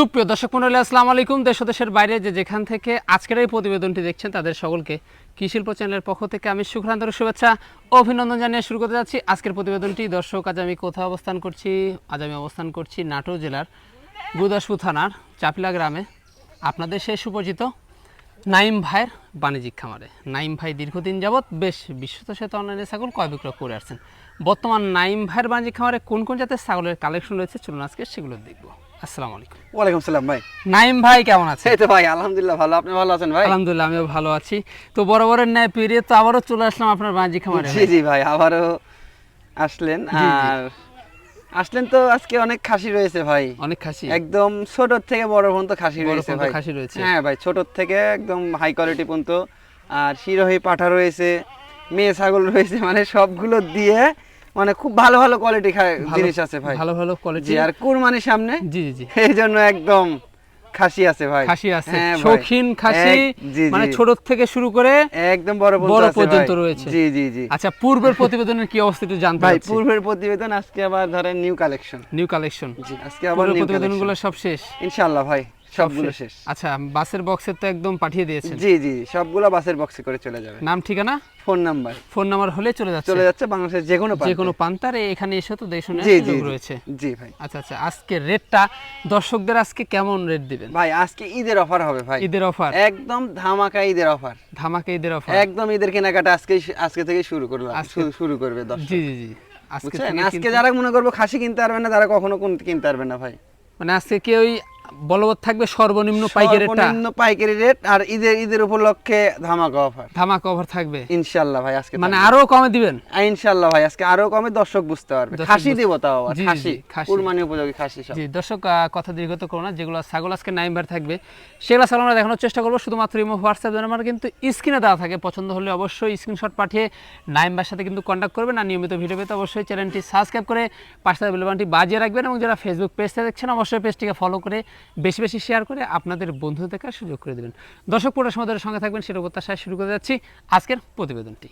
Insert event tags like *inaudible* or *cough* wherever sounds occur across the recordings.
সুপ্রিয় দর্শক মন্ডলী, আসসালামু আলাইকুম। দেশ দেশের বাইরে যে যেখান থেকে আজকের এই প্রতিবেদনটি দেখছেন, তাদের সকলকে কৃষিল্প চ্যানেলের পক্ষ থেকে আমি সুখরান্তর শুভেচ্ছা, অভিনন্দন জানিয়ে শুরু করতে যাচ্ছি আজকের প্রতিবেদনটি। দর্শক, আজ আমি কোথাও অবস্থান করছি? আজ আমি অবস্থান করছি নাটোর জেলার গুদাসপুর থানার চাপিলা গ্রামে। আপনাদের সেই সুপরিচিত নাইম ভাইয়ের বাণিজ্যিক খামারে। নাইম ভাই দীর্ঘদিন যাবৎ বেশ বিশ্বত সেতু অনলাইনে ছাগল ক্রয় বিক্রয় করে আসছেন। বর্তমান নাইম ভাইয়ের বাণিজ্যিক খামারে কোন কোন জাতের ছাগলের কালেকশন রয়েছে? চলুন আজকে সেগুলো দেখব। আসসালামু আলাইকুম। ওয়ালাইকুম সালাম ভাই। নাইম ভাই কেমন আছে এই তো ভাই আলহামদুলিল্লাহ ভালো। আপনি ভালো আছেন ভাই? আলহামদুলিল্লাহ আমিও ভালো আছি। তো ন্যায় পেরিয়ে তো আবারও চলে আসলাম আপনার খামারে জি জি ভাই আবারও আসলেন। আর আসলেন তো আজকে অনেক খাসি রয়েছে ভাই। অনেক খাসি? একদম ছোট থেকে বড় পর্যন্ত খাসি রয়েছে ভাই। খাসি রয়েছে। হ্যাঁ ভাই ছোট থেকে একদম হাই কোয়ালিটি পর্যন্ত। আর শিরোহী পাঠা রয়েছে মেয়ে ছাগল রয়েছে মানে সবগুলো দিয়ে মানে খুব ভালো ভালো কোয়ালিটি জিনিস আছে ভাই। ভালো ভালো কোয়ালিটি আর কুরবানির সামনে? জি জি এই জন্য একদম খাসি আছে ভাই। খাসি আছে হ্যাঁ শৌখিন খাসি মানে ছোট থেকে শুরু করে একদম বড় পর্যন্ত বড় পর্যন্ত রয়েছে। জি জি জি। আচ্ছা পূর্বের প্রতিবেদনের কি অবস্থা একটু জানতে ভাই পূর্বের প্রতিবেদন আজকে আবার ধরেন নিউ কালেকশন নিউ কালেকশন জি আজকে আবার নিউ প্রতিবেদনগুলো সব শেষ। ইনশাআল্লাহ ভাই। সবগুলো শেষ। আচ্ছা বাসের বক্সের তো একদম পাঠিয়ে দিয়েছেন। জি জি সবগুলো বাসের বক্সে করে চলে যাবে। নাম ঠিকানা? Phone number. ফোন নাম্বার হলে চলে যাচ্ছে। চলে যাচ্ছে বাংলাদেশের যে কোনো যে কোনো পান্তার এখানে এসে তো জি জি রয়েছে। জি ভাই। আচ্ছা আচ্ছা আজকে রেটটা দর্শকদের আজকে কেমন রেট দিবেন? ভাই আজকে ঈদের অফার হবে ভাই। ঈদের অফার একদম ধামাকা ঈদের অফার ধামাকা ঈদের অফার একদম ঈদের কেনাকাটা আজকে আজকে থেকে শুরু করলাম। শুরু- করবে দর্শক। জি জি জি। আজকে যারা মনে করব খাসি কিনতে পারবে না তারা কখনো কোন- কিনতে পারবে না ভাই। মানে আজকে কি ওই বলবৎ থাকবে সর্বনিম্ন পাইকারি সর্বনিম্ন পাইকারি রেট আর ঈদের ঈদের উপলক্ষে ধামাকা অফার ধামাকা অফার থাকবে। ইনশাল্লাহ ভাই আজকে মানে আরও কমে দিবেন? আহ, ইনশাল্লাহ ভাই আজকে আরও কমে দর্শক বুঝতে পারবে। খাসি দিব তাও জি, খাসি। কুরবানি উপযোগী খাসি সব। জি দর্শক কথা দীর্ঘত করো না যেগুলো ছাগল আজকে নাইমবার থাকবে সেগুলো ছাগল আমরা দেখানোর চেষ্টা করব। শুধুমাত্র ইমো হোয়াটসঅ্যাপ নাম্বার কিন্তু স্ক্রিনে দেওয়া থাকে। পছন্দ হলে অবশ্যই স্ক্রিনশট পাঠিয়ে নাইমবার সাথে কিন্তু কন্ট্যাক্ট করবেন। আর নিয়মিত ভিডিও পেতে অবশ্যই চ্যানেলটি সাবস্ক্রাইব করে পাশে বেলবানটি বাজিয়ে রাখবেন। এবং যারা ফেসবুক পেজটা দেখছেন অবশ্যই পেজটিকে ফলো করে বেশি বেশি শেয়ার করে আপনাদের বন্ধু দেখার সুযোগ করে দেবেন। দর্শক পুরো সময় সঙ্গে থাকবেন সেটা প্রত্যাশায় শুরু করে যাচ্ছি আজকের প্রতিবেদনটি।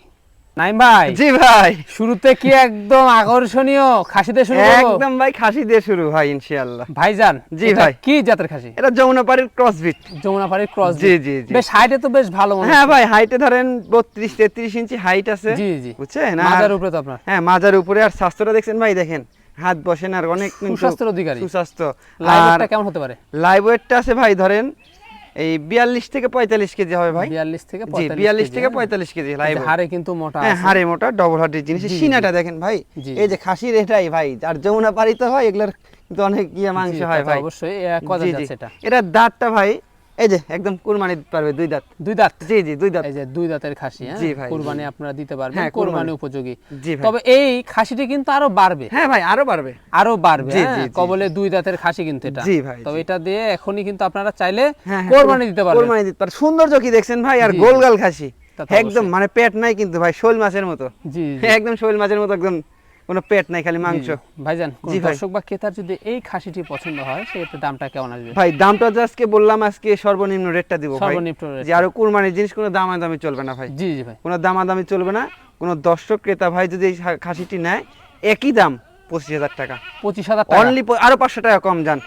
নাইম ভাই জি ভাই। শুরুতে কি একদম আকর্ষণীয় খাসিতে শুরু একদম ভাই খাসি দিয়ে শুরু ভাই ইনশাআল্লাহ। ভাইজান জি ভাই। কি জাতের খাসি? এটা যমুনাপাড়ির ক্রসবিট যমুনাপাড়ির ক্রস জি, জি, জি। বেশ হাইটে তো বেশ ভালো মনে হ্যাঁ ভাই হাইটে ধরেন বত্রিশ তেত্রিশ ইঞ্চি হাইট আছে। জি, জি। বুঝছেন? মাজার উপরে তো আপনার। হ্যাঁ মাজার উপরে আর স্বাস্থ্যটা দেখছেন ভাই দেখেন। হাত বসেন আর অনেক সুস্বাস্থ্যের অধিকারী। সুস্বাস্থ্য। আর কেমন হতে পারে? লাইভ ওয়েটটা আছে ভাই ধরেন এই বিয়াল্লিশ থেকে পঁয়তাল্লিশ কেজি হবে ভাই। বিয়াল্লিশ থেকে জি 45 বিয়াল্লিশ থেকে হ্যাঁ? পঁয়তাল্লিশ কেজি লাইভ হাড়ে কিন্তু মোটা হ্যাঁ। হাড়ে মোটা ডবল হার্টের জিনিস। সিনাটা দেখেন ভাই এই যে খাসির এটাই ভাই আর যমুনা পাড়ি তো হয় এগুলোর কিন্তু অনেক ইয়ে মাংস হয় ভাই। অবশ্যই এটা? দাঁতটা ভাই এই যে একদম কুরবানি পারবে দুই দাঁত। দুই দাঁত? জি জি দুই দাঁত। এই যে দুই দাঁতের খাসি হ্যাঁ? জি ভাই, কুরবানি আপনারা দিতে পারবেন হ্যাঁ, কুরবানি। উপযোগী। জি ভাই। তবে এই খাসিটি কিন্তু আরও বাড়বে। হ্যাঁ ভাই আরও পারবে আরও বাড়বে জি, হ্যাঁ? জি। কবলে দুই দাঁতের খাসি কিন্তু এটা। জি ভাই, তবে এটা দিয়ে এখনই কিন্তু আপনারা চাইলে হ্যাঁ, হ্যাঁ, কোরবানি দিতে পারবেন। কোরবানি দিতে পারবে সৌন্দর্য কি দেখছেন ভাই আর গোলগাল খাসি। একদম মানে পেট নাই কিন্তু ভাই শোল মাছের মতো। জি। একদম শোল মাছের মতো একদম কোনো পেট নাই খালি মাংস। ভাইজান জি। দর্শক বা ক্রেতার যদি এই খাসিটি পছন্দ হয় সেক্ষেত্রে দামটা কেমন আসবে? ভাই দামটা যে আজকে বললাম আজকে সর্বনিম্ন রেটটা দিব ভাই। সর্বনিম্ন যে আরও কুরবানির জিনিস কোনো দামাদামি চলবে না ভাই। জি জি ভাই। কোনো দামাদামি চলবে না। কোনো দর্শক ক্রেতা ভাই যদি এই খাসিটি নেয় একই দাম পঁচিশ হাজার টাকা। পঁচিশ হাজার টাকা। অনলি আরও পাঁচশো টাকা কম যান।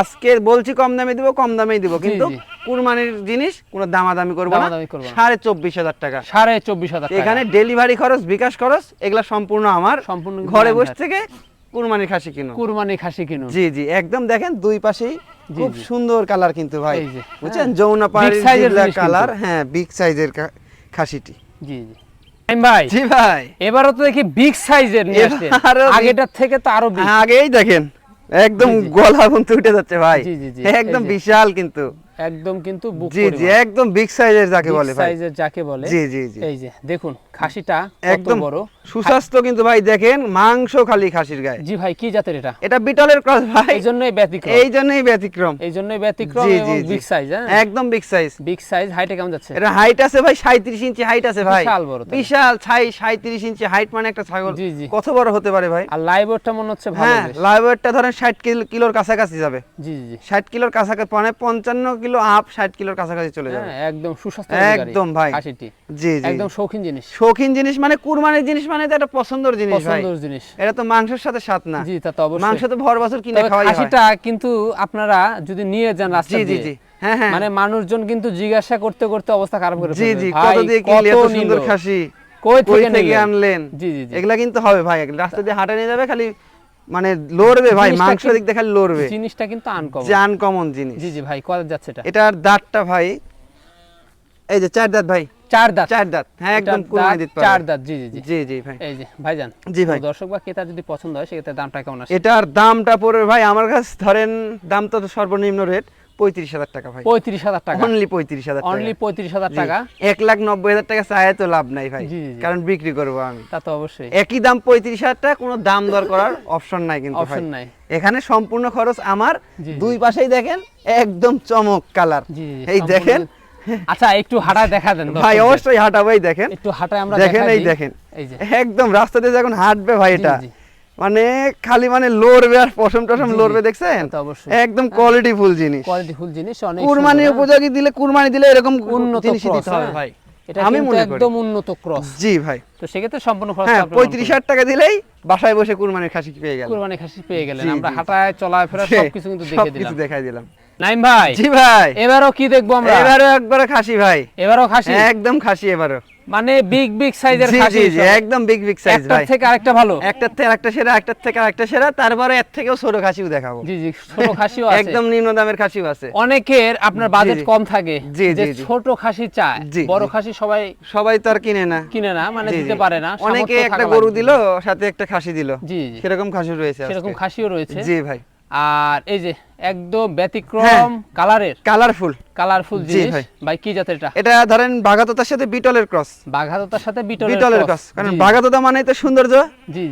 আজকে বলছি কম দামে দিব কম দামেই দিব। কিন্তু। কুরবানির জিনিস কোনো দামাদামি করব না। সাড়ে চব্বিশ হাজার টাকা। সাড়ে চব্বিশ হাজার এখানে ডেলিভারি খরচ বিকাশ খরচ এগুলা সম্পূর্ণ আমার। সম্পূর্ণ ঘরে বসে থেকে কুরবানির খাসি কিনো। কুরবানি খাসি কিনুন জি জি। একদম দেখেন দুই পাশেই খুব সুন্দর কালার কিন্তু ভাই। বুঝছেন হ্যাঁ। যৌনা Big size কালার হ্যাঁ বিগ সাইজের খাসিটি। জি জি। ভাই জি ভাই। এবারও তো দেখি বিগ সাইজের নিয়ে আসছেন। আগেটার থেকে তো আরও big। আগেই দেখেন। একদম। গলা পর্যন্ত উঠে যাচ্ছে ভাই জি। একদম বিশাল কিন্তু একদম কিন্তু জি জি একদম বিগ সাইজের যাকে বলে ভাই। সাইজের যাকে বলে। জি জি জি। এই যে দেখুন খাসিটা একদম বড়। সুস্বাস্থ্য কিন্তু ভাই দেখেন মাংস খালি খাসির গায়ে। জি ভাই কি জাতের এটা? এটা বিটলের ক্রস ভাই। এই জন্যই ব্যতিক্রম। এই জন্যই ব্যতিক্রম। এই জন্যই ব্যতিক্রম জি, এবং। বিগ সাইজ হ্যাঁ? একদম বিগ সাইজ বিগ সাইজ হাইটে কেমন যাচ্ছে? এটা হাইট আছে ভাই সাঁত্রিশ ইঞ্চি হাইট আছে ভাই। বিশাল বড় বিশাল ছাই সাঁত্রিশ ইঞ্চি হাইট মানে একটা ছাগল। জি, জি। কত বড় হতে পারে ভাই? আর লাইভ ওয়েটটা মনে হচ্ছে ভালো হ্যাঁ। লাইভ ওয়েটটা ধরেন ষাট কিলোর কাছাকাছি যাবে। জি জি জি। ষাট কিলোর কাছাকাছি মানে পঞ্চান্ন কিলো আপ ষাট কিলোর কাছাকাছি চলে যাবে। হ্যাঁ একদম সুস্বাস্থ্য একদম ভাই। খাসিটি। জি জি। একদম শৌখিন জিনিস। শৌখিন জিনিস মানে কুরবানির জিনিস মানে তো একটা পছন্দের জিনিস ভাই। পছন্দের জিনিস। এটা তো মাংসের সাথে স্বাদ না। জি তা তো অবশ্যই। মাংস তো ভর বছর কিনে খাওয়াই হয়। খাসিটা কিন্তু আপনারা যদি নিয়ে যান রাস্তা জি জি জি। হ্যাঁ হ্যাঁ। মানে মানুষজন কিন্তু জিজ্ঞাসা করতে করতে অবস্থা খারাপ করে জি জি কত দিয়ে কিনলি এত সুন্দর খাসি? কই থেকে আনলেন? জি জি জি। এগুলা কিন্তু হবে ভাই। রাস্তা দিয়ে হাঁটা নিয়ে যাবে খালি মানে লড়বে ভাই মাংস দিক দেখালে লড়বে। জিনিসটা কিন্তু আনকমন যে আনকমন জিনিস। জি জি ভাই কত যাচ্ছে এটা। এটার দাঁতটা ভাই এই যে চার দাঁত ভাই। চার দাঁত। চার দাঁত। হ্যাঁ একদম দিতে চার দাঁত জি জি জি। জি জি ভাই। এই যে ভাইজান জি ভাই। দর্শক বা ক্রেতা যদি পছন্দ হয় সেক্ষেত্রে দামটা কেমন আসে? এটার দামটা পড়বে ভাই আমার কাছে ধরেন দাম তো সর্বনিম্ন রেট পঁয়ত্রিশ হাজার টাকা ভাই। পঁয়ত্রিশ হাজার টাকা। অনলি পঁয়ত্রিশ হাজার অনলি পঁয়ত্রিশ হাজার টাকা। এক লাখ নব্বই হাজার টাকা চায় তো লাভ নাই ভাই। কারণ বিক্রি করব আমি। তা তো অবশ্যই। একই দাম পঁয়ত্রিশ হাজার টাকা কোনো দাম দর করার অপশন নাই কিন্তু অপশন নাই। এখানে সম্পূর্ণ খরচ আমার। দুই পাশেই দেখেন একদম চমক কালার এই দেখেন। আচ্ছা একটু হাঁটায় দেখা দেন ভাই অবশ্যই হাঁটাবো এই দেখেন। একটু হাঁটায় আমরা দেখেন এই দেখেন। এই যে। একদম রাস্তা দিয়ে যখন হাঁটবে ভাই এটা। মানে খালি মানে লড়বে আর পশম টসম। লড়বে দেখছেন। একদম কোয়ালিটি ফুল জিনিস। কোয়ালিটি ফুল জিনিস অনেক কুরবানি হ্যাঁ? উপযোগী দিলে কুরবানি দিলে এরকম উন্নত জিনিস দিতে হবে। ভাই এটা আমি মনে করি। একদম উন্নত ক্রস জি ভাই। তো সেক্ষেত্রে সম্পূর্ণ খরচ হ্যাঁ পঁয়ত্রিশ হাজার টাকা দিলেই বাসায় বসে কুরবানির খাসি পেয়ে গেল কুরবানি খাসি পেয়ে গেলেন। আমরা। হাঁটায় চলাফেরা সবকিছু কিন্তু দেখে দিলাম। সবকিছু দেখাই দিলাম। নাইম ভাই জি ভাই। এবারও কি দেখব আমরা? এবারে একবারে খাসি ভাই। এবারও খাসি? একদম খাসি এবারও। মানে বিগ বিগ সাইজের খাসি একদম বিগ বিগ সাইজ ভাই। থেকে আরেকটা ভালো। একটার থেকে একটা সেরা একটার থেকে আরেকটা সেরা তারপরে এর থেকেও ছোট খাসিও দেখাবো। জি জি ছোট খাসিও আছে। একদম নিম্ন দামের খাসিও আছে। অনেকের আপনার বাজেট কম থাকে যে। ছোট খাসি চায় বড় খাসি সবাই সবাই তো আর কিনে না। কিনে না মানে দিতে পারে না অনেকে একটা গরু। দিল সাথে একটা খাসি দিল। জি জি। সেরকম খাসি রয়েছে সেরকম খাসিও রয়েছে। জি ভাই। আর এই যে একদম হ্যাঁ। ব্যতিক্রম কালারের। কালারফুল। কালারফুল জিনিস। ভাই। কি জাতের এটা? এটা ধরেন বাগাততার সাথে বিটলের ক্রস। বাঘাততার সাথে বিটলের বিটলের ক্রস। কারণ জি, বাগাততা মানে তো সৌন্দর্য।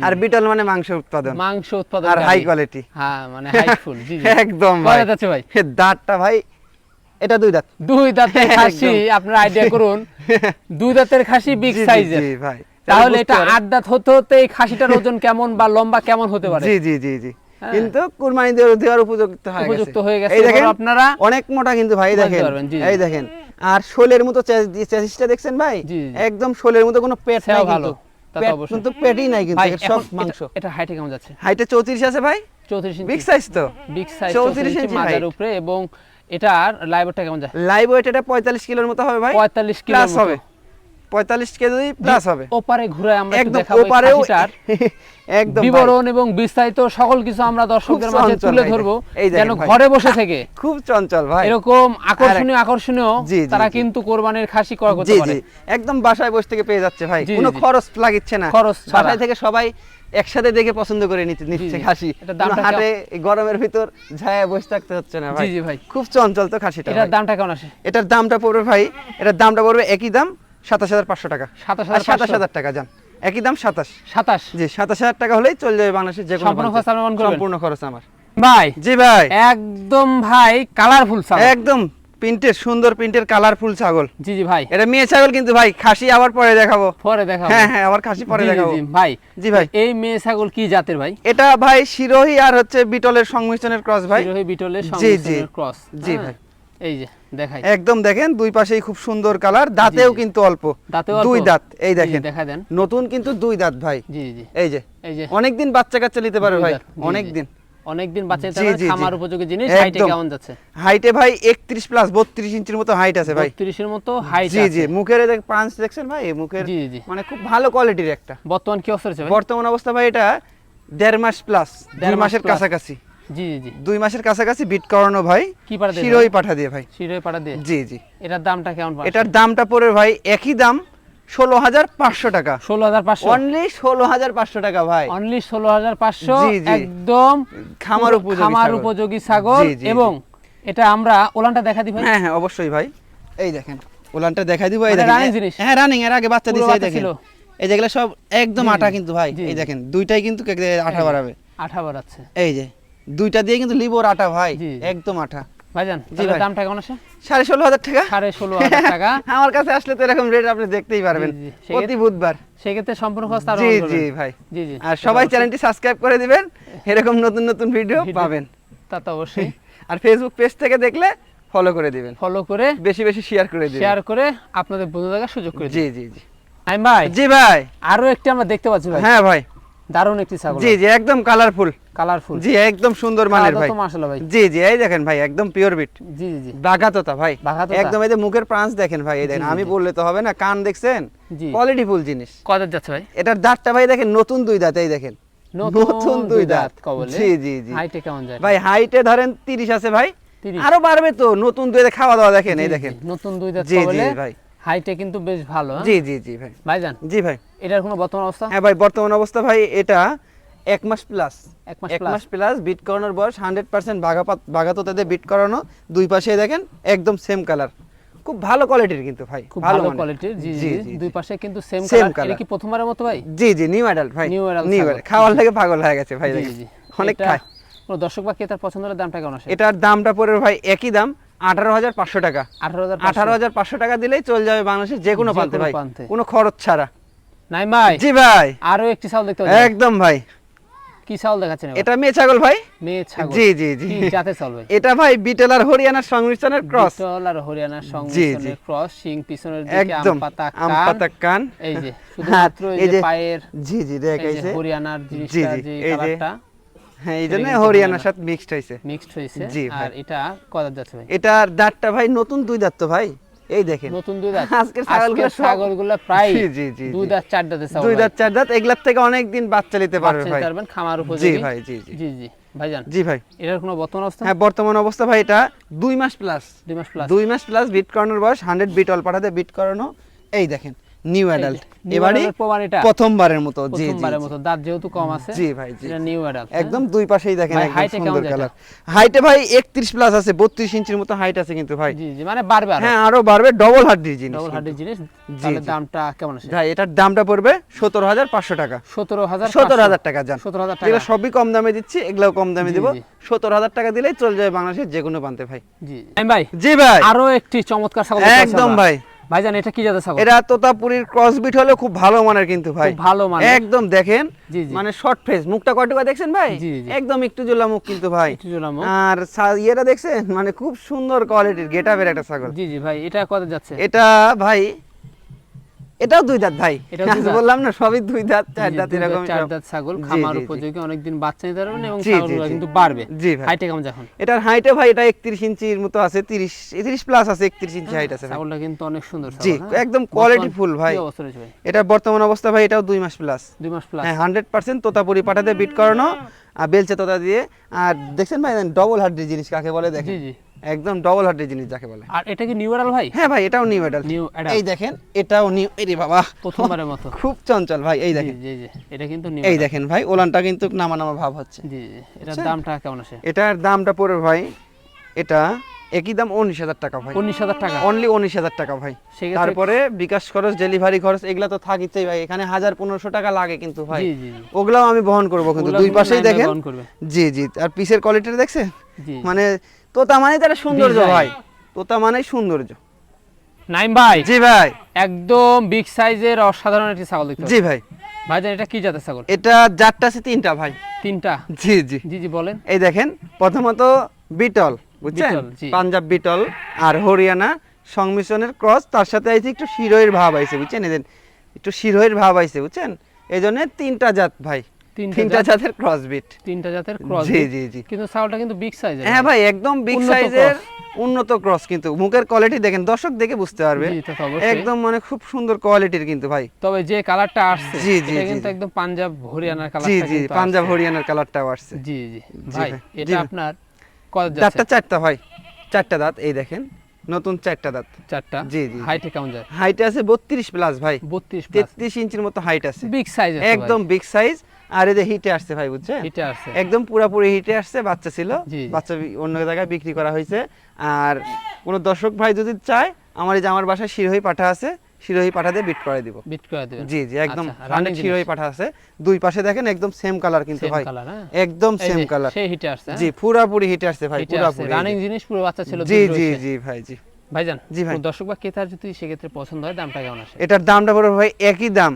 আর বিটল মানে মাংস উৎপাদন। মাংস উৎপাদন আর হাই কোয়ালিটি হ্যাঁ মানে হাইফুল জি *laughs* একদম ভাই। আছে ভাই? দাঁতটা ভাই এটা দুই দাঁত। দুই দাঁতের *laughs* খাসি। আপনার আইডিয়া করুন। *laughs* দুই দাঁতের খাসি বিগ সাইজের জি ভাই। তাহলে এটা। আট দাঁত হতে হতে এই খাসিটার ওজন কেমন বা লম্বা কেমন হতে পারে? জি জি জি জি। হ্যাঁ। কিন্তু কুরবানি দেওয়ার দেওয়ার উপযুক্ত হয়ে উপযুক্ত হয়ে গেছে। এই দেখেন আপনারা অনেক মোটা কিন্তু ভাই দেখেন। এই দেখেন। আর শোলের মতো চেসিসটা দেখছেন ভাই। একদম শোলের মতো কোনো পেট নাই কিন্তু। কিন্তু পেটই নাই কিন্তু সব মাংস। এটা- হাইটে কেমন যাচ্ছে? হাইটে চৌত্রিশ আছে ভাই? চৌত্রিশ বিগ সাইজ তো। বিগ সাইজ 34 ইঞ্চি ইঞ্চি মাজার height। উপরে এবং এটার লাইভটা কেমন যায়? লাইভ ওয়েট এটা পঁয়তাল্লিশ কিলোর মতো হবে ভাই। পঁয়তাল্লিশ কিলো প্লাস হবে। পঁয়তাল্লিশ কেজি প্লাস হবে। ওপারে ঘুরে আমরা একদম ওপারেও *laughs* একদম বিবরণ এবং বিস্তারিত সকল কিছু আমরা দর্শকদের মাঝে তুলে ধরবো যেন ঘরে বসে থেকে। *laughs* খুব চঞ্চল ভাই। এরকম আকর্ষণীয় আকর্ষণীয় তারা কিন্তু কোরবানির খাসি ক্রয় করতে পারে। একদম বাসায় বসে থেকে পেয়ে যাচ্ছে ভাই। কোনো খরচ লাগিচ্ছে না। খরচ। বাসায় থেকে সবাই একসাথে দেখে পছন্দ করে নিতে নিচ্ছে। খাসি। হাটে গরমের ভিতর ঝায়া বসে থাকতে হচ্ছে না ভাই। জি জি ভাই। খুব চঞ্চল তো খাসিটা এটার দামটা কেমন আসে? এটার দামটা পড়বে ভাই। এটার দামটা পড়বে একই দাম। সাতাশ হাজার পাঁচশো টাকা। সাতাশ হাজার টাকা যান একই দাম সাতাশ। সাতাশ? জি সাতাশ হাজার টাকা হলেই চলে যাবে বাংলাদেশের যে সম্পূর্ণ খরচ? সম্পূর্ণ আমার। ভাই জি ভাই। একদম ভাই কালারফুল একদম প্রিন্টের সুন্দর প্রিন্টের কালারফুল ছাগল। জি জি ভাই। এটা মেয়ে ছাগল কিন্তু ভাই খাসি আবার পরে দেখাবো। পরে দেখা হ্যাঁ হ্যাঁ আবার খাসি পরে দেখাবো। ভাই। জি ভাই। এই মেয়ে ছাগল কি জাতের ভাই? এটা ভাই শিরোহী আর হচ্ছে বিটলের সংমিশ্রণের ক্রস ভাই। বিরোহী বিটলের। সংমিশ্রণের ক্রস জি? ভাই। এই যে দেখাই। একদম দেখেন দুই পাশেই খুব সুন্দর কালার দাঁতেও কিন্তু অল্প। দুই দাঁত এই দেখেন। দেখা দেন। নতুন কিন্তু দুই দাঁত ভাই। জি জি এই যে এই যে। অনেকদিন বাচ্চা কাচ্চা নিতে দুই ভাই। অনেকদিন বাচ্চা জি। খামার উপযোগী জিনিস হাইটে কেমন যাচ্ছে? হাইটে ভাই একত্রিশ প্লাস বত্রিশ ইঞ্চির মতো হাইট আছে ভাই। 32 এর মতো হাইট জি জি মুখের দেখ পাঁচ দেখছেন ভাই? মুখের জি, জি। মানে খুব ভালো কোয়ালিটির একটা। বর্তমান কি অবস্থা ভাই? বর্তমান অবস্থা ভাই এটা দেড় মাস প্লাস দেড় মাসের কাছাকাছি। জি জি দুই মাসের কাছাকাছি বিট করানো ভাই। কি দিয়ে শিরোই পাঠা দিয়ে ভাই। শিরোই পাড়া দিয়ে? জি জি। এটার দামটা কেমন এটার দামটা পড়ে ভাই একই দাম ষোলো হাজার পাঁচশো টাকা। ষোলো হাজার পাঁচশো? অনলি ষোলো হাজার পাঁচশো টাকা ভাই। অনলি ষোলো হাজার পাঁচশো। একদম খামার উপযোগী খামার উপযোগী ছাগল। এবং এটা আমরা ওলানটা দেখা দিই ভাই। হ্যাঁ হ্যাঁ অবশ্যই ভাই। এই দেখেন ওলানটা দেখাই দিব এই মানে দেখেন। হ্যাঁ রানিং এর আগে বাচ্চা দিছে এই দেখেন। এই যেগুলো সব একদম আটা কিন্তু ভাই। এই দেখেন দুইটাই কিন্তু আঠা বাড়াবে। আঠা বাড়াচ্ছে। এই যে দুইটা দিয়ে কিন্তু লিবোর আটা ভাই। একদম ভাইজান। দামটা কেমন আছে সাড়ে ষোলো হাজার টাকা। সাড়ে ষোলো হাজার টাকা। *laughs* আমার কাছে আসলে তো এরকম রেট আপনি দেখতেই পারবেন। জি, জি। সেক্ষেত্রে- প্রতি বুধবার। সেক্ষেত্রে সম্পূর্ণ খরচ জি জি ভাই। জি জি আর সবাই অবশ্যই। চ্যানেলটি সাবস্ক্রাইব করে দিবেন। এরকম নতুন নতুন ভিডিও ভিডিও পাবেন। তা তো অবশ্যই। *laughs* আর ফেসবুক পেজ থেকে দেখলে ফলো করে দিবেন। ফলো করে বেশি বেশি শেয়ার করে দিবেন। শেয়ার করে আপনাদের বন্ধু দেখার সুযোগ করে জি জি জি। ভাই জি ভাই। আরও একটি আমরা দেখতে পাচ্ছি ভাই। হ্যাঁ ভাই। দারুণ একটি ছাগল। জি জি একদম কালারফুল কালারফুল জি একদম সুন্দর মানের ভাই। মাশাআল্লাহ ভাই। জি জি এই দেখেন ভাই একদম পিওর বিট জি জি জি। বাঘাতোতা ভাই। একদম এই যে মুখের প্রাঞ্চ দেখেন ভাই এই দেখেন। আমি বললে তো হবে না কান দেখছেন? জি। কোয়ালিটিফুল জিনিস। কত যাচ্ছে ভাই? এটার দাঁতটা ভাই দেখেন নতুন দুই দাঁত এই দেখেন। নতুন দুই দাঁত। জি জি জি। হাইটে কেমন যায়? ভাই হাইটে ধরেন তিরিশ আছে ভাই। আরও বাড়বে তো নতুন দুই দাঁত খাওয়া দাওয়া দেখেন এই দেখেন। নতুন দুই দাঁত জি জি ভাই। হাইটে কিন্তু বেশ ভালো হ্যাঁ? জি জি জি ভাই। ভাইজান? জি ভাই। এটার কোনো বর্তমান অবস্থা? হ্যাঁ ভাই বর্তমান অবস্থা ভাই এটা এক মাস প্লাস এক মাস এক মাস প্লাস বিট করানোর বয়স হান্ড্রেড পার্সেন্ট বাঘাপাত বাঘাতোতাতে বিট করানো। দুই পাশে দেখেন একদম সেম কালার খুব ভালো কোয়ালিটির কিন্তু ভাই খুব ভালো কোয়ালিটির জি জি জি, দুই পাশে কিন্তু সেম Same কালার এটা কি প্রথমবারের মতো ভাই? জি জি নিউ অ্যাডাল্ট ভাই। New adult নিউ ছাগল। খাওয়ার লাগে পাগল হয়ে গেছে ভাই জি জি। অনেক খায়। কোনো দর্শক বা ক্রেতার পছন্দের দামটা কেমন আসে? এটার দামটা পড়বে ভাই একই দাম। আঠারো হাজার পাঁচশো টাকা। আঠারো হাজার পাঁচশো। টাকা দিলেই চলে যাবে বাংলাদেশের যে কোনো প্রান্তে ভাই। কোনো খরচ ছাড়া। নাই ভাই। জি ভাই। আরও একটি ছাগল দেখতে একদম ভাই। কি ছাগল দেখাচ্ছেন এটা মেয়ে ছাগল ভাই। মেয়ে ছাগল। জি জি জি। জাতের ছাগল ভাই? এটা ভাই বিটেল আর হরিয়ানার সংমিশ্রণের ক্রস। বিটল আর হরিয়ানার সংমিশ্রণের ক্রস শিং পিছনের দিকে আম পাতা আম পাতা কান। এই যে হ্যাঁ, শুধুমাত্র এই যে পায়ের জি জি দেখাইছে হরিয়ানার জিনিসটা যে। কালারটা। হ্যাঁ এই জন্য হরিয়ানার সাথে মিক্সড হয়েছে। মিক্সড হয়েছে জি, আর এটা যাচ্ছে ভাই? এটার দাঁতটা ভাই নতুন দুই দাঁত তো ভাই। এই দেখেন। নতুন দুই দাঁত। আজকের ছাগলগুলো ছাগলগুলো প্রায় জি, জি, জি, দুই দাঁত চার দাঁতের ছাগল দুই দাঁত চার দাঁত এগুলার থেকে অনেক দিন বাচ্চা নিতে পারবে ভাই। পারবেন খামার জি ভাই জি জি। জি জি। ভাইজান জি ভাই। এটার কোনো বর্তমান অবস্থা? হ্যাঁ বর্তমান অবস্থা ভাই এটা দুই মাস প্লাস দুই মাস প্লাস দুই মাস প্লাস বিট করানোর বয়স হান্ড্রেড বিট অল পাঠাতে বিট করানো। এই দেখেন নিউ অ্যাডাল্ট প্রমাণ এটা। প্রথমবারের মতো জি প্রথমবারের মতো দাঁত যেহেতু কম আছে জি ভাই জি এটা নিউ অ্যাডাল্ট একদম দুই পাশেই দেখেন একদম সুন্দর কালার হাইটে ভাই একত্রিশ প্লাস আছে বত্রিশ ইঞ্চির মতো হাইট আছে কিন্তু ভাই। জি জি মানে বাড়বে হ্যাঁ আরও বাড়বে ডবল জিনিস ডবল জিনিস তাহলে দামটা কেমন আছে ভাই এটার দামটা পড়বে সতেরো হাজার পাঁচশো টাকা। সতেরো হাজার সতেরো হাজার টাকা যান সতেরো হাজার টাকা। যেগুলো সবই কম দামে দিচ্ছি এগুলাও কম দামে দিব। জি। সতেরো হাজার টাকা দিলেই চলে যাবে বাংলাদেশের যে কোনো প্রান্তে ভাই। জি। ভাই জি ভাই। আরও একটি চমৎকার ছাগল একদম ভাই। ভাইজান এটা কি জাতের ছাগল এরা তোতাপুরীর ক্রস বিট হলে খুব ভালো মানের কিন্তু ভাই ভালো মানের। একদম দেখেন। মানে শর্ট ফেস মুখটা কয়টুকু দেখছেন ভাই। একদম একটু জোলা মুখ কিন্তু ভাই। আর ইয়েটা দেখছেন মানে খুব সুন্দর কোয়ালিটির গেটাপের একটা ছাগল জি জি ভাই এটা কত যাচ্ছে এটা ভাই এটাও দুই দাঁত ভাই। বললাম না সবই দুই দাঁত চার দাঁত এরকম চার। দাঁত ছাগল খামার। উপযোগী অনেকদিন বাচ্চা নিতে পারবেন এবং ছাগলগুলো কিন্তু বাড়বে জি ভাই। হাইটে কেমন যখন এটার হাইটে ভাই এটা একত্রিশ ইঞ্চির মতো আছে তিরিশ তিরিশ প্লাস আছে একত্রিশ ইঞ্চি হাইট আছে ছাগলটা কিন্তু অনেক সুন্দর জি, হ্যাঁ? একদম কোয়ালিটি ফুল ভাই। এটা বর্তমান অবস্থা ভাই এটাও দুই মাস প্লাস দুই মাস প্লাস হ্যাঁ হান্ড্রেড পার্সেন্ট তোতাপুরি পাঠাতে বিট করানো আর বেলচে তোতা দিয়ে আর দেখছেন ভাই ডবল হার্ডি জিনিস কাকে বলে দেখেন জি জি একদম ডবল হার্ডি জিনিস যাকে বলে। আর এটা কি নিউ এডাল ভাই? হ্যাঁ ভাই এটাও নিউ এডাল নিউ এডাল এই দেখেন এটাও নিউ এই বাবা। প্রথমবারের মতো। খুব চঞ্চল ভাই এই দেখেন। জি জি এটা কিন্তু নিউ এই দেখেন ভাই ওলানটা কিন্তু নামা নামা ভাব হচ্ছে। জি জি এটার দামটা কেমন আছে এটার দামটা পড়বে ভাই এটা একই দাম উনিশ হাজার টাকা ভাই। উনিশ হাজার টাকা? অনলি উনিশ হাজার টাকা ভাই। তারপরে বিকাশ খরচ ডেলিভারি খরচ এগুলা তো থাকিতেই ভাই। এখানে হাজার পনেরোশো টাকা লাগে কিন্তু ভাই। ওগুলাও আমি বহন করব কিন্তু। দুই পাশেই দেখেন? জি জি আর পিসের কোয়ালিটিটা দেখছেন? জি। মানে তোতা মানে তার সৌন্দর্য। ভাই। তোতা মানে সৌন্দর্য। নাইম ভাই। জি ভাই। একদম বিগ সাইজের অসাধারণ একটি ছাগল দেখতে জি। ভাই। ভাইজান এটা কি জাতের ছাগল? এটা জাতটা আছে তিনটা ভাই। তিনটা? জি জি। জি জি বলেন। এই দেখেন প্রথমত বিটল বুঝছেন? পাঞ্জাব বিটল আর হরিয়ানা সংমিশ্রণের ক্রস তার সাথে আইছে একটু শিরোয়ের ভাব আইছে বুঝছেন? এদের একটু শিরোয়ের ভাব আইছে বুঝছেন? এই জন্য তিনটা জাত ভাই। তিনটা জাতের ক্রস বিট তিনটা জাতের ক্রস জি, জি, জি। কিন্তু ছাগলটা কিন্তু বিগ সাইজের হ্যাঁ ভাই একদম বিগ সাইজের উন্নত ক্রস কিন্তু। মুখের কোয়ালিটি দেখেন দর্শক দেখে বুঝতে পারবে। একদম মানে খুব সুন্দর কোয়ালিটির কিন্তু ভাই। তবে যে কালারটা আসছে জি, জি, কিন্তু একদম পাঞ্জাব হরিয়ানার জি জি পাঞ্জাব হরিয়ানার কালারটাও আসছে। জি জি। ভাই এটা আপনার কত চারটা চারটা ভাই চারটা দাঁত এই দেখেন নতুন চারটা দাঁত। চারটা? জি, জি। হাইটে কেমন যায়? হাইট আছে বত্রিশ প্লাস ভাই। 32 প্লাস তেত্রিশ ইঞ্চির মতো হাইট আছে। বিগ সাইজ একদম বিগ সাইজ আর এদের হিটে আসছে ভাই বুঝছেন? হিটে আছে একদম পুরাপুরি হিটে আসছে বাচ্চা ছিল। বাচ্চা অন্য জায়গায় বিক্রি করা হয়েছে। আর কোনো দর্শক ভাই যদি চায় আমার এই যে আমার বাসায় শিরোহী পাঠা আছে শিরোহী পাঠা দিয়ে বিট করে দিব। বিট করে দেবেন। জি জি একদম আচ্ছা, রানিং শিরোহী পাঠা আছে। দুই পাশে দেখেন একদম সেম কালার কিন্তু ভাই। হ্যাঁ? একদম সেম কালার সেই হিটে আসছে জি পুরাপুরি হিটে আসছে ভাই পুরাপুরি রানিং জিনিস পুরো বাচ্চা ছিল জি জি। জি ভাই জি। ভাইজান জি ভাই। দর্শক বা ক্রেতার যদি সেক্ষেত্রে পছন্দ হয় দামটা কেমন আসে? এটার দামটা পড়বে ভাই একই দাম।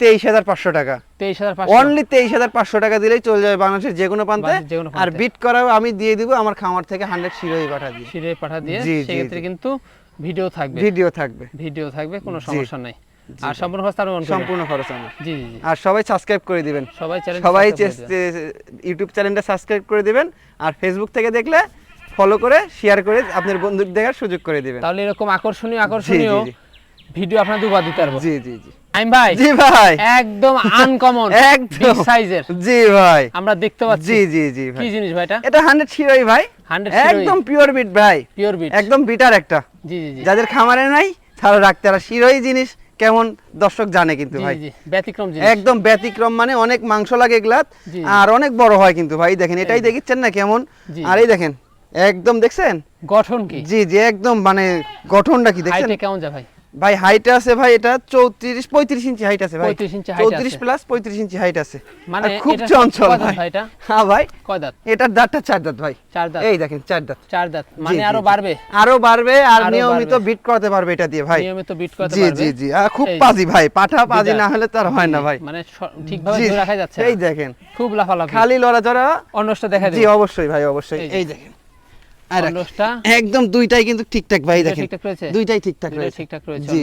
তেইশ হাজার পাঁচশো টাকা। তেইশ হাজার অনলি তেইশ হাজার পাঁচশো টাকা দিলেই চলে যাবে বাংলাদেশের যে কোনো প্রান্তে। আর বিট করাও আমি দিয়ে দিব আমার খামার থেকে হান্ড্রেড পাঠা দিয়ে পাঠা দিয়ে সেক্ষেত্রে কিন্তু ভিডিও থাকবে। ভিডিও থাকবে। ভিডিও থাকবে কোনো সমস্যা নাই। আর সম্পূর্ণ খরচ সম্পূর্ণ খরচ জি জি আর সবাই সাবস্ক্রাইব করে দিবেন। সবাই চ্যানেল সবাই ইউটিউব চ্যানেলটা সাবস্ক্রাইব করে দিবেন। আর ফেসবুক থেকে দেখলে ফলো করে শেয়ার করে আপনার বন্ধুর দেখার সুযোগ করে দিবেন। তাহলে এরকম আকর্ষণীয় আকর্ষণীয় ভিডিও আপনার দুবার দিতে পারব। জি জি জি। আইম ভাই জি ভাই। একদম আনকমন *laughs* একদম। সাইজের জি ভাই। আমরা দেখতে পাচ্ছি। জি জি জি কি জিনিস ভাই এটা? এটা হান্ড্রেড শিরোই ভাই। 100 একদম পিওর বিট ভাই। পিওর বিট একদম বিটার একটা। জি জি যাদের খামারে নাই তারা রাখতে আর শিরোই জিনিস কেমন দর্শক জানে কিন্তু ভাই। ব্যতিক্রম জিনিস। একদম ব্যতিক্রম মানে অনেক মাংস লাগে এগুলা। আর অনেক বড় হয় কিন্তু ভাই দেখেন এটাই দেখিচ্ছেন না কেমন। আর এই দেখেন একদম দেখছেন? গঠন কি? জি জি একদম মানে গঠনটা কি দেখছেন? কেমন যায় ভাই? ভাই হাইট আছে ভাই এটা চৌত্রিশ পঁয়ত্রিশ ইঞ্চি হাইট আছে ভাই। 35 ইঞ্চি চৌত্রিশ আছে। প্লাস পঁয়ত্রিশ ইঞ্চি হাইট আছে। মানে খুব চঞ্চল ভাই। এটা? হ্যাঁ ভাই। কয় দাঁত? এটার দাঁতটা চার দাঁত ভাই। চার দাঁত। এই দেখেন চার দাঁত। চার দাঁত। মানে আরও বাড়বে। আরও বাড়বে আর নিয়মিত বিট করতে পারবে এটা দিয়ে ভাই। নিয়মিত বিট করতে জি পারবে। জি জি। আর খুব পাজি ভাই। পাঠা পাজি না হলে তার হয় না ভাই। মানে ঠিকভাবে জি, ধরে রাখা যাচ্ছে এই দেখেন। খুব লাফালাফি। খালি লড়াচড়া অন্যটা দেখা জি দিই অবশ্যই ভাই অবশ্যই। এই দেখেন। একদম দুইটাই কিন্তু ঠিকঠাক ভাই দেখেন। দুইটাই ঠিকঠাক রয়েছে। ঠিকঠাক রয়েছে জি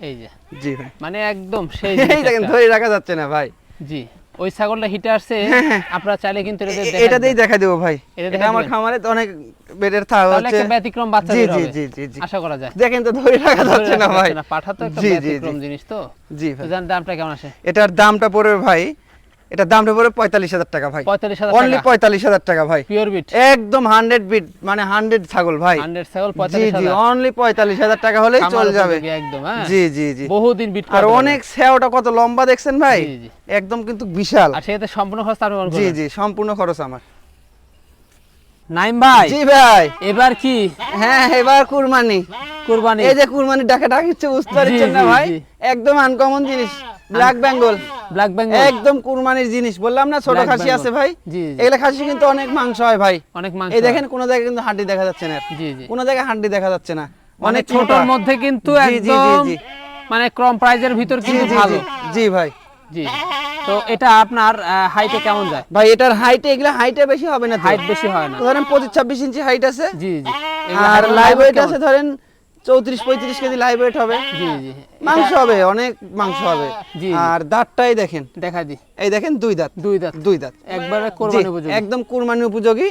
এই যে। জি ভাই। মানে একদম *laughs* সেই এই দেখেন ধরে রাখা যাচ্ছে না ভাই। জি। ওই ছাগলটা হিটে আসছে আপনারা চাইলে কিন্তু এটাতে এ- দেখা দেবো ভাই। এটা এটা আমার খামারে তো অনেক বেডের থা হচ্ছে। একটা ব্যতিক্রম বাচ্চা জি জি জি জি জি। আশা করা যায়। দেখেন তো ধরে রাখা যাচ্ছে না ভাই। পাঠা তো একটা। ব্যতিক্রম জিনিস তো। জি ভাই। দামটা কেমন আসে? এটার দামটা পড়বে ভাই এটার দাম পড়বে পঁয়তাল্লিশ হাজার টাকা ভাই। পঁয়তাল্লিশ হাজার অনলি টাকা। পঁয়তাল্লিশ হাজার টাকা ভাই। পিওর বিট একদম হান্ড্রেড বিট মানে হান্ড্রেড ছাগল ভাই। হান্ড্রেড ছাগল জি জি অনলি পঁয়তাল্লিশ হাজার টাকা হলেই চলে যাবে। একদম হ্যাঁ। জি জি জি। বহুদিন বিট আর অনেক সেওটা কত লম্বা দেখছেন ভাই। একদম কিন্তু বিশাল। আর সেটা সম্পূর্ণ খরচ জি জি সম্পূর্ণ খরচ আমার। নাইম ভাই। জি ভাই। এবার কি? হ্যাঁ এবার কুরবানি। কুরবানি। এই যে কুরবানি ডাকা ডাকিচ্ছে বুঝতে পারছেন না ভাই? একদম আনকমন জিনিস ব্ল্যাক বেঙ্গল ব্ল্যাক বেঙ্গল একদম কুরবানির জিনিস বললাম না? ছোট খাসি আছে ভাই। এগুলা খাসি কিন্তু অনেক মাংস হয় ভাই। অনেক মাংস এই দেখেন কোন জায়গায় কিন্তু হাড্ডি দেখা যাচ্ছে না জি জি। কোন জায়গায় হাড্ডি দেখা যাচ্ছে না। অনেক অনেক ছোটর মধ্যে কিন্তু একদম মানে কম প্রাইজের ভিতর কিন্তু ভালো। জি ভাই। জি। তো এটা আপনার হাইটে কেমন যায়? ভাই এটার হাইটে এগুলা হাইটে বেশি হবে না হাইট বেশি হয় না। ধরেন পঁচিশ ছাব্বিশ ইঞ্চি হাইট আছে। জি জি। আর লাইভ ওয়েট আছে ধরেন চৌত্রিশ পঁয়ত্রিশ কেজি লাইভ ওয়েট হবে। জি জি। মাংস হবে অনেক মাংস হবে। আর দাঁতটাই দেখেন। দেখা দি। এই দেখেন দুই দাঁত। দুই দাঁত। দুই দাঁত। একবারে কোরবানি উপযোগী। একদম কুরবানি উপযোগী।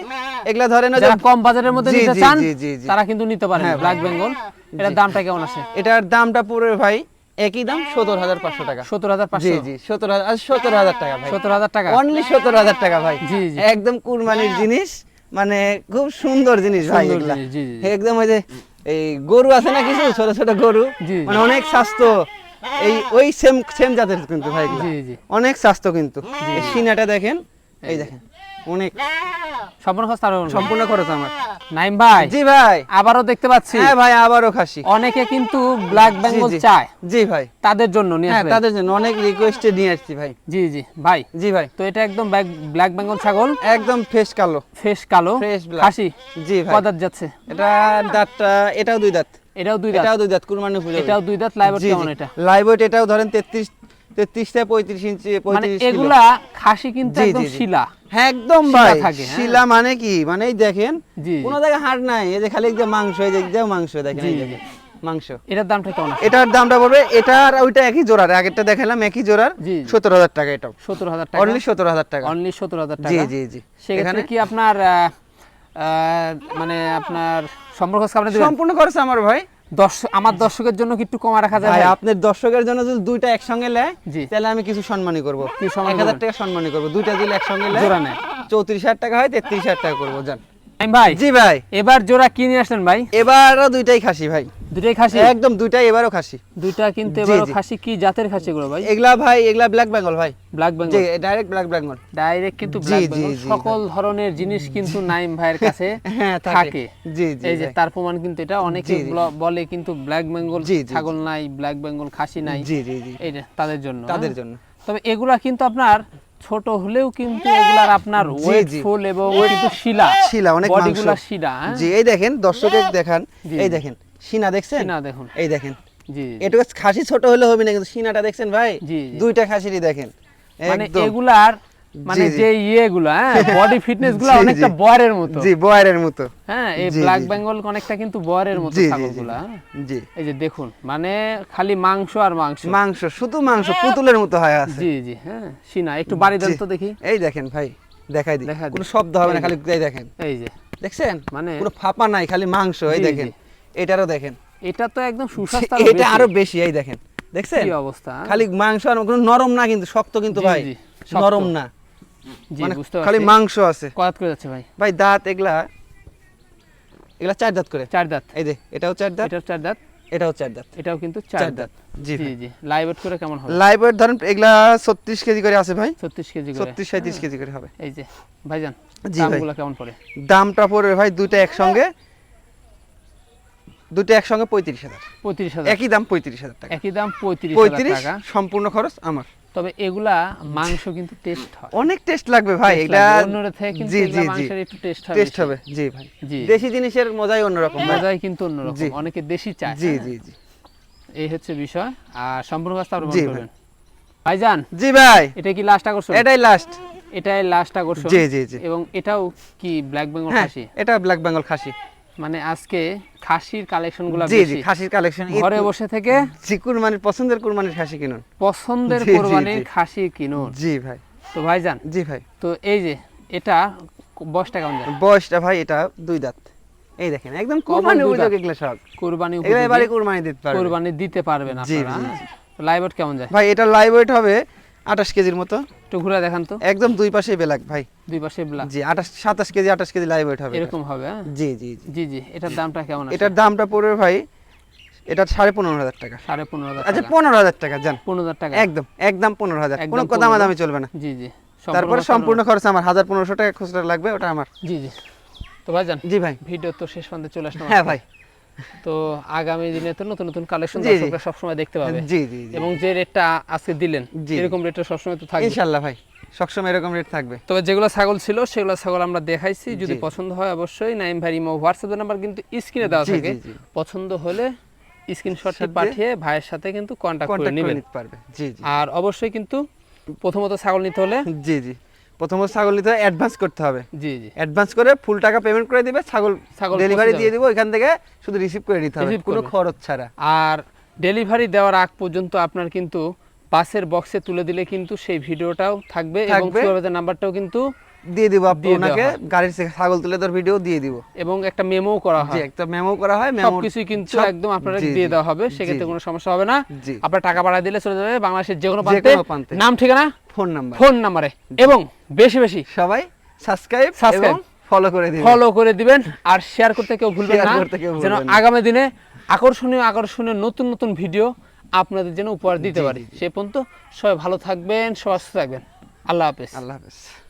এগুলা ধরেন যারা কম বাজারের মধ্যে নিতে চান জি, জি, জি। তারা কিন্তু নিতে পারেন। হ্যাঁ, ব্ল্যাক বেঙ্গল এটার দামটা কেমন আছে? এটার দামটা পড়বে ভাই একই দাম সত্তর হাজার পাঁচশো টাকা। সত্তর হাজার জি পাঁচশো? জি সত্তর হাজার সত্তর হাজার টাকা ভাই। সত্তর হাজার টাকা? অনলি সত্তর হাজার টাকা ভাই। জি, জি। একদম কুরবানির জিনিস মানে খুব সুন্দর জিনিস ভাই। একদম ওই যে এই গরু আছে না কিছু ছোট ছোট গরু। মানে অনেক স্বাস্থ্য এই ওই সেম সেম জাতের কিন্তু ভাই জি জি। অনেক স্বাস্থ্য কিন্তু। সিনাটা দেখেন এই দেখেন। অনেক। সম্পূর্ণ খরচ সম্পূর্ণ খরচ আমার। নাইম ভাই জি ভাই। আবারও দেখতে পাচ্ছি। হ্যাঁ ভাই আবারও খাসি। অনেকে কিন্তু ব্ল্যাক বেঙ্গল চায়। জি ভাই। তাদের জন্য নিয়ে হ্যাঁ আসবেন তাদের জন্য অনেক রিকোয়েস্টে নিয়ে আসছি ভাই। জি জি। ভাই জি ভাই। তো এটা একদম ব্ল্যাক বেঙ্গল ছাগল। একদম ফ্রেশ কালো। ফেস কালো। Black। খাসি। জি ভাই। কদাত যাচ্ছে? এটা দাঁতটা এটাও দুই দাঁত। এটাও দুই দাঁত। এটাও দুই দাঁত কুরবানি উপযোগী। এটাও দুই দাঁত লাইভ কেমন এটা? লাইভ এটাও ধরেন 33 33 থেকে 35 ইঞ্চি মানে 35 কিলো। এগুলা খাসি কিন্তু একদম। শিলা। হ্যাঁ একদম ভাই হ্যাঁ। শিলা মানে কি? মানে এই দেখেন জি। কোনো জায়গায় হাড় নাই এই যে খালি যে মাংস এই যে যে মাংস দেখেন এই জি। দেখেন মাংস। এটার দামটা কেমন এটার দামটা পড়বে এটা আর ওইটা একই জোড়ার আগেরটা দেখালাম একই জোড়ার জি, জি। সত্তর হাজার টাকা এটাও। সত্তর হাজার টাকা? অনলি সত্তর হাজার টাকা। অনলি সত্তর হাজার জি টাকা? জি জি। সেক্ষেত্রে এখানে কি আপনার আহ, আহ, মানে আপনার সম্পর্ক সম্পূর্ণ খরচ আমার ভাই। দর্শক আমার দর্শকের জন্য কিছু একটু কমা রাখা যায়? আপনার দর্শকের জন্য যদি দুইটা একসঙ্গে নেয়। তাহলে আমি কিছু সম্মানই করব কি সম্মান এক হাজার করবেন? টাকা সম্মানই করব দুইটা দিলে একসঙ্গে নেয় জোড়া নেয় চৌত্রিশ হাজার টাকা হয় তেত্রিশ হাজার টাকা করব জান ভাই জি ভাই। এবার জোড়া কি নিয়ে আসলেন ভাই? এবারও দুইটাই খাসি ভাই। দুটাই খাসি? একদম দুইটাই এবারও খাসি। দুইটা কিন্তু এবারও খাসি কি জাতের খাসি গুলো ভাই? এগুলা ভাই এগুলা ব্ল্যাক বেঙ্গল ভাই। ব্ল্যাক জি ডাইরেক্ট ব্ল্যাক বেঙ্গল ডাইরেক্ট কিন্তু ব্ল্যাক বেঙ্গল সকল ধরনের জিনিস কিন্তু নাইম ভাইয়ের কাছে *laughs* হ্যাঁ থাকে। জি জি এই যে তার প্রমাণ কিন্তু এটা। অনেকে। বল- কিন্তু ব্ল্যাক বেঙ্গল ছাগল নাই ব্ল্যাক বেঙ্গল খাসি নাই। জি জি তাদের জন্য তাদের হ্যাঁ? জন্য। তবে এগুলা কিন্তু আপনার ছোট হলেও কিন্তু এগুলার আপনার ওয়েট ফুল এবং কিন্তু শিলা। শিলা অনেক বডিগুলা শিলা হ্যাঁ? জি এই দেখেন দর্শকে দেখান। এই দেখেন শিনা দেখছেন? না দেখুন। এই দেখেন। জি এটা খাসি ছোট হলে হবে না কিন্তু শিনাটা দেখছেন ভাই। দুইটা খাসিরই দেখেন। মানে এগুলার মানে। যে ইয়েগুলা হ্যাঁ বডি ফিটনেসগুলা। অনেকটা বয়ারের মতো। জি বয়ারের মতো। হ্যাঁ এই ব্ল্যাক। বেঙ্গল অনেকটা কিন্তু বয়ারের মতো ছাগলগুলা হ্যাঁ? জি। এই যে দেখুন মানে খালি মাংস আর মাংস। মাংস শুধু মাংস পুতুলের মতো হয় আছে। জি জি হ্যাঁ সিনা একটু বাড়ি দেন তো দেখি। এই দেখেন ভাই দেখাই দিই। কোনো শব্দ হবে না খালি এই দেখেন। এই যে দেখছেন? মানে- কোনো ফাপা নাই খালি মাংস এই দেখেন। এটারও দেখেন। এটা তো একদম সুস্বাস্থ্য এটা আরও বেশি এই দেখেন। দেখছেন? কি অবস্থা? খালি মাংস আর কোনো নরম না কিন্তু শক্ত কিন্তু ভাই। নরম না। মানে খালি মাংস আছে। করে যাচ্ছে ভাই? ভাই দাঁত এগুলা এগুলা চার দাঁত করে। চার দাঁত। এই যে এটাও চার দাঁত এটাও চার দাঁত? এটাও চার দাঁত। এটাও কিন্তু চার দাঁত। জি জি লাইভ ওয়েট করে কেমন হবে? লাইভ ওয়েট ধরেন এগুলা ছত্রিশ কেজি করে আছে ভাই। ছত্রিশ কেজি করে। ছত্রিশ সাঁত্রিশ কেজি করে হবে। এই যে ভাইজান। দামগুলো কেমন পড়ে? দামটা পড়বে ভাই দুইটা একসঙ্গে দুইটা একসঙ্গে পঁয়ত্রিশ হাজার। পঁয়ত্রিশ হাজার। একই দাম পঁয়ত্রিশ হাজার টাকা। একই দাম পঁয়ত্রিশ পঁয়ত্রিশ টাকা। সম্পূর্ণ খরচ আমার। তবে এগুলা মাংস কিন্তু টেস্ট হয়। অনেক টেস্ট লাগবে ভাই এটা। অন্যরা থেকে কিন্তু জি জি মাংসের একটু টেস্ট হবে টেস্ট হবে জি ভাই। জি। দেশি জিনিসের মজাই অন্যরকম মজাই কিন্তু অন্যরকম অনেকে দেশি চায়। জি? জি জি। এই হচ্ছে বিষয়। আর সম্পূর্ণ কাজটা বন্ধ ভাই। করবেন। ভাইজান জি ভাই। এটা কি লাস্ট আকর্ষণ? এটাই লাস্ট এটাই লাস্ট আকর্ষণ। জি, জি, জি। এবং এটাও কি ব্ল্যাক বেঙ্গল খাসি? এটা ব্ল্যাক বেঙ্গল খাসি। মানে আজকে খাসির কালেকশনগুলা জি জি খাসির কালেকশন। ঘরে বসে থেকে জি কুরবানির পছন্দের কুরবানির খাসি কিনুন। পছন্দের কোরবানির। খাসি কিনুন। জি ভাই। তো ভাইজান জি ভাই। তো এই যে এটা বয়সটা কেমন যায় বয়সটা ভাই এটা দুই দাঁত। এই দেখেন একদম কুরবানি উপযোগী? এগুলো সব। কোরবানি এবারে কুরবানি দিতে পারবে। কোরবানি দিতে পারবেন জি, আপনারা। লাইভ কেমন যায়? ভাই এটা লাইভ ওয়েট হবে আঠাশ কেজির মতো। একটু ঘুরে দেখান তো। একদম দুই পাশে বেলাক ভাই। দুই পাশে ব্লা- জি আঠাশ সাতাশ কেজি আঠাশ কেজি লাইভ ওয়েট হবে এরকম হবে হ্যাঁ? জি জি জি। জি এটার দামটা কেমন এটার দামটা পড়বে ভাই এটা সাড়ে পনেরো হাজার টাকা। সাড়ে পনেরো হাজার আচ্ছা পনেরো হাজার টাকা যান পনেরো হাজার টাকা। একদম একদম পনেরো হাজার। কোনো 15 দামি চলবে না। জি জি তারপরে সম্পূর্ণ খরচ আমার হাজার পনেরোশো টাকা খুচরা লাগবে ওটা আমার। জি জি। তো ভাইজান জি ভাই। ভিডিও তো শেষ পর্যন্ত চলে আসলাম হ্যাঁ ভাই। তো আগামী দিনে তো নতুন নতুন কালেকশন। দর্শকরা সবসময় দেখতে পাবে। জি জি এবং যে রেটটা আজকে দিলেন এরকম রেটটা সবসময় তো থাকবে। ইনশাল্লাহ ভাই সবসময় এরকম রেট থাকবে। তবে যেগুলো ছাগল ছিল সেগুলো ছাগল আমরা দেখাইছি। যদি পছন্দ হয় অবশ্যই নাইম ভাই ইমো হোয়াটসঅ্যাপ নাম্বার কিন্তু স্ক্রিনে দেওয়া থাকে। পছন্দ হলে স্ক্রিনশটটি পাঠিয়ে ভাইয়ের সাথে কিন্তু কন্ট্যাক্ট করে নেবেন। পারবে। জি জি। আর অবশ্যই কিন্তু প্রথমত ছাগল নিতে হলে জি জি। প্রথমত ছাগল নিতে অ্যাডভান্স করতে হবে। জি জি। অ্যাডভান্স করে ফুল টাকা পেমেন্ট করে দিবে ছাগল ছাগল ডেলিভারি দিয়ে। দিব এখান থেকে শুধু রিসিভ করে নিতে হবে কোনো খরচ ছাড়া। আর ডেলিভারি দেওয়ার আগ পর্যন্ত আপনার কিন্তু পাশের বক্সে তুলে দিলে কিন্তু সেই ভিডিওটাও থাকবে এবং নাম্বারটাও কিন্তু দিয়ে দিব আপনি ওনাকে গাড়ির থেকে ছাগল তুলে দেওয়ার ভিডিও দিয়ে দিব। এবং একটা মেমো করা হয়। একটা মেমো করা হয় মেমো সবকিছুই কিন্তু একদম আপনারা দিয়ে দেওয়া হবে সেক্ষেত্রে কোনো সমস্যা হবে না। আপনার টাকা পাঠা দিলে চলে যাবে বাংলাদেশের যে কোনো প্রান্তে। নাম ঠিকানা? Phone number. ফোন নাম্বারে। এবং বেশি বেশি। সবাই সাবস্ক্রাইব এবং ফলো করে দিবেন। ফলো করে দিবেন। আর শেয়ার করতে কেউ ভুলবেন না। যেন আগামী দিনে আকর্ষণীয় আকর্ষণীয় নতুন নতুন ভিডিও আপনাদের যেন উপহার দিতে পারি। সে পর্যন্ত সবাই ভালো থাকবেন সুস্থ থাকবেন। আল্লাহ হাফেজ। আল্লাহ হাফেজ।